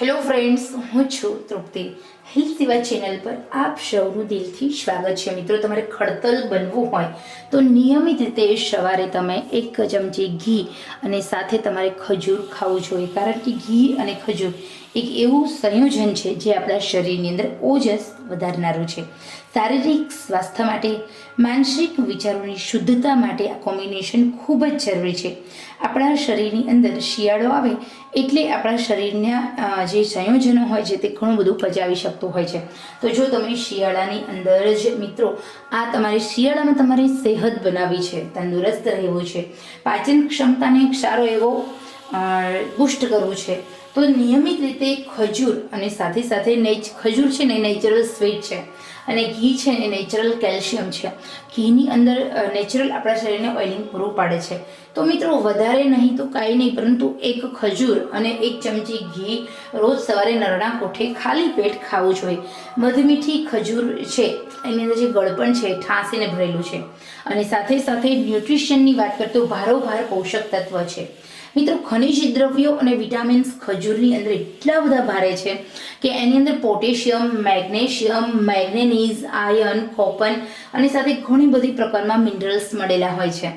Hello friends હું છું તૃપ્તિ. Hill સિવા channel પર આપ સૌનું દિલથી સ્વાગત છે. મિત્રો, તમારે ખડતલ બનવું હોય તો નિયમિત રીતે સવારે તમે એક ચમચી ઘી અને સાથે તમારે ખજૂર ખાવું જોઈએ. કારણ કે ઘી અને ખજૂર એક એવું સંયોજન છે જે આપણા શરીરની અંદર ઓજસ વધારનારું છે. શારીરિક સ્વાસ્થ્ય માટે, માનસિક વિચારોની શુદ્ધતા માટે આ કોમ્બિનેશન ખૂબ જ જરૂરી છે. આપણા શરીરની અંદર શિયાળો આવે એટલે આપણા શરીરના જે સંયોજનો હોય છે તે ઘણું બધું પચાવી શકતું હોય છે. તો જો તમે શિયાળાની અંદર જ મિત્રો, આ તમારે શિયાળામાં તમારી સેહત બનાવવી છે, તંદુરસ્ત રહેવું છે. પાચન ક્ષમતાને સારો એવો બુસ્ટ કરવું છે. તો નિયમિત રીતે ખજૂર અને સાથે સાથે નેચ, ખજૂર છે ને નેચરલ સ્વીટ છે. અને ઘી છે ને નેચરલ કેલ્શિયમ છે. ઘીની અંદર નેચરલ આપણા શરીરને ઓઇલિંગ પૂરું પાડે છે. તો મિત્રો, વધારે નહીં તો કાંઈ નહીં, પરંતુ એક ખજૂર અને એક ચમચી ઘી રોજ સવારે નરણા કોઠે ખાલી પેટ ખાવું જોઈએ. મધમીઠી ખજૂર છે, એની અંદર જે ગળપણ છે, ઠાંસીને ભરેલું છે. અને સાથે સાથે ન્યુટ્રિશનની વાત કરતો ભારોભાર પોષક તત્વ છે. મિત્રો, ખનિજ દ્રવ્યો અને વિટામિન્સ ખજૂરની અંદર એટલા બધા ભારે છે કે એની અંદર potassium, magnesium, manganese, iron, copper અને સાથે ઘણી બધી પ્રકારના મિનરલ્સ મળેલા હોય છે.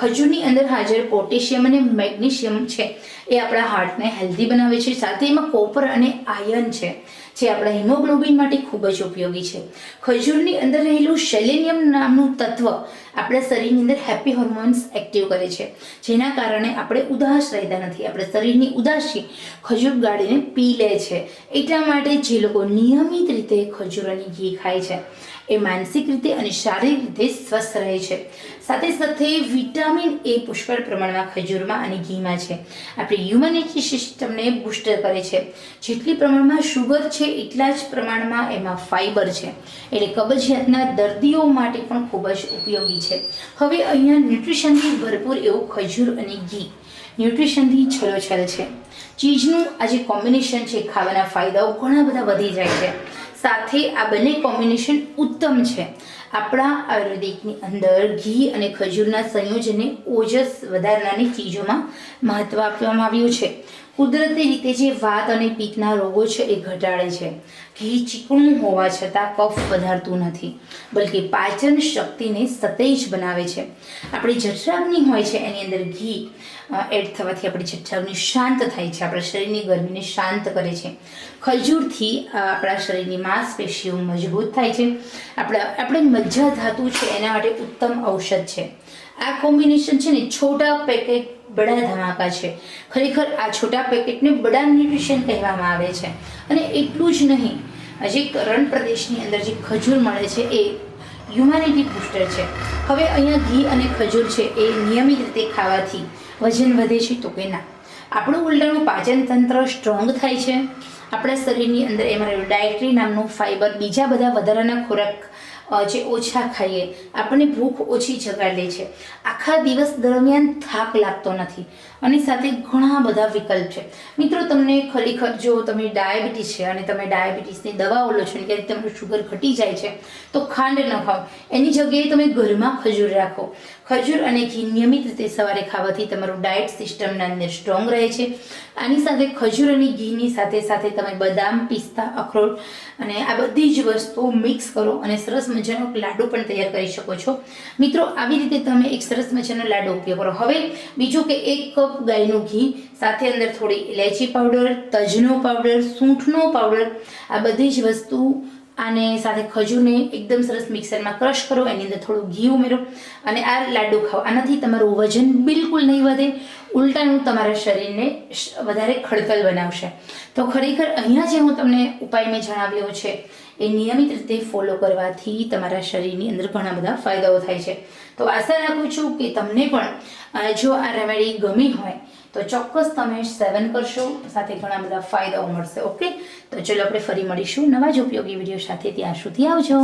ખજૂરની અંદર હાજર પોટેશિયમ અને મેગ્નેશિયમ છે. એ આપણા હાર્ટને હેલ્ધી બનાવે છે. સાથે એમાં કોપર અને આયર્ન છે, જે આપણા હિમોગ્લોબિન માટે ખૂબ જ ઉપયોગી છે. ખજૂરની અંદર રહેલું સેલેનિયમ નામનું તત્વ આપણા શરીરની અંદર હેપી હોર્મોન્સ એક્ટિવ કરે છે. જેના કારણે આપણે ઉદાસ રહેતા નથી. આપણે શરીરની ઉદાસી ખજૂર ગાળીને પી લે છે. એટલા માટે જે લોકો નિયમિત રીતે ખજૂર અને ઘી ખાય છે. એ માનસિક રીતે અને શારીરિક રીતે સ્વસ્થ રહે છે. સાથે સાથે વિટામિન એ પુષ્કળ પ્રમાણમાં ખજૂરમાં અને ઘીમાં છે. આપણી હ્યુમનિટી સિસ્ટમને બુસ્ટ કરે છે. જેટલી પ્રમાણમાં શુગર છે, એટલા જ પ્રમાણમાં એમાં ફાઇબર છે. એટલે કબજિયાતના દર્દીઓ માટે પણ ખૂબ જ ઉપયોગી છે. હવે અહીંયા ન્યુટ્રિશનથી ભરપૂર એવું ખજૂર અને ઘી. ન્યુટ્રિશનથી છલોછલ છે. ચીજનું આ જે કોમ્બિનેશન છે, ખાવાના ફાયદાઓ ઘણા બધા વધી જાય છે. સાથે આ બંને કોમ્બિનેશન ઉત્તમ છે. આપણા આયુર્વેદિકની અંદર ઘી અને ખજૂરના સંયોજનને ઓજસ વધારનારી ચીજોમાં મહત્વ આપવામાં આવ્યું છે. કુદરતી રીતે જે વાત અને પિત્તના રોગો છે એ ઘટાડે છે. ઘી ચીકણું હોવા છતાં કફ વધારતું નથી, બલકે પાચન શક્તિને સતેજ બનાવે છે. આપણી જઠરાગ્નિ હોય છે, એની અંદર ઘી એડ થવાથી આપણી જઠરાગ્નિ શાંત થાય છે, આપણા શરીરની ગરમીને શાંત કરે છે. ખજૂરથી આપણા શરીરની માંસપેશીઓ મજબૂત થાય છે. આપણા, આપણે મજ્જા ધાતુ છે, એના માટે ઉત્તમ ઔષધ છે. આ કોમ્બિનેશન છે ને છોટા પેકેટ બડા ધમાકા છે. ખરેખર આ છોટા પેકેટને બડા ન્યુટ્રિશન કહેવામાં આવે છે. અને એટલું જ નહીં જે રણ પ્રદેશની અંદર જે ખજૂર મળે છે, એ હ્યુમાનિટી બુસ્ટર છે. હવે અહીંયા ઘી અને ખજૂર છે, એ નિયમિત રીતે ખાવાથી વજન વધે છે તો કે ના. આપણું ઉલટાનું પાચન તંત્ર સ્ટ્રોંગ થાય છે. આપણા શરીરની અંદર એમાં ડાયટ્રી નામનું ફાઈબર બીજા બધા વધારાના ખોરાક જે ઓછા ખાઈએ. આપણને ભૂખ ઓછી જગાડે છે. આખા દિવસ દરમિયાન થાક લાગતો નથી. અને સાથે ઘણા બધા વિકલ્પ છે. મિત્રો, તમને ખરેખર જો તમે ડાયાબિટીસ છે અને તમે ડાયાબિટીસની દવાઓ લો છો અને તમારું શુગર ઘટી જાય છે, તો ખાંડ ન ખાઓ. એની જગ્યાએ તમે ઘરમાં ખજૂર રાખો. ખજૂર અને ઘી નિયમિત રીતે સવારે ખાવાથી તમારું ડાયટ સિસ્ટમના અંદર સ્ટ્રોંગ રહે છે. આની સાથે ખજૂર અને ઘીની સાથે સાથે તમે બદામ, પિસ્તા, અખરોટ અને આ બધી જ વસ્તુઓ મિક્સ કરો અને સરસ મજાનો લાડુ પણ તૈયાર કરી શકો છો. મિત્રો, આવી રીતે તમે એક સરસ મજાનો લાડુ ઉપયોગ કરો. હવે બીજું કે એક કપ ગાયનું ઘી, સાથે અંદર થોડી ઇલાયચી પાવડર, તજનો પાવડર, સૂંઠનો પાવડર, આ બધી જ વસ્તુ આને સાથે ખજૂરને એકદમ સરસ મિક્સરમાં ક્રશ કરો, એની અંદર થોડું ઘી ઉમેરો અને આ લાડુ ખાઓ. આનાથી તમારું વજન બિલકુલ નહીં વધે, ઉલટાનું તમારા શરીરને વધારે ખડતલ બનાવશે. તો ખરેખર અહીંયા જે હું તમને ઉપાય મેં જણાવ્યો છે એ નિયમિત રીતે ફોલો કરવાથી તમારા શરીરની અંદર ઘણા બધા ફાયદાઓ થાય છે. તો આશા રાખું છું કે તમને પણ જો આ રેમેડી ગમી હોય, તો ચોક્કસ તમે સેવન કરશો, સાથે ઘણા બધા ફાયદાઓ મળશે ઓકે તો ચલો આપણે ફરી મળીશું નવા જ ઉપયોગી વીડિયો સાથે ત્યાં સુધી આવજો.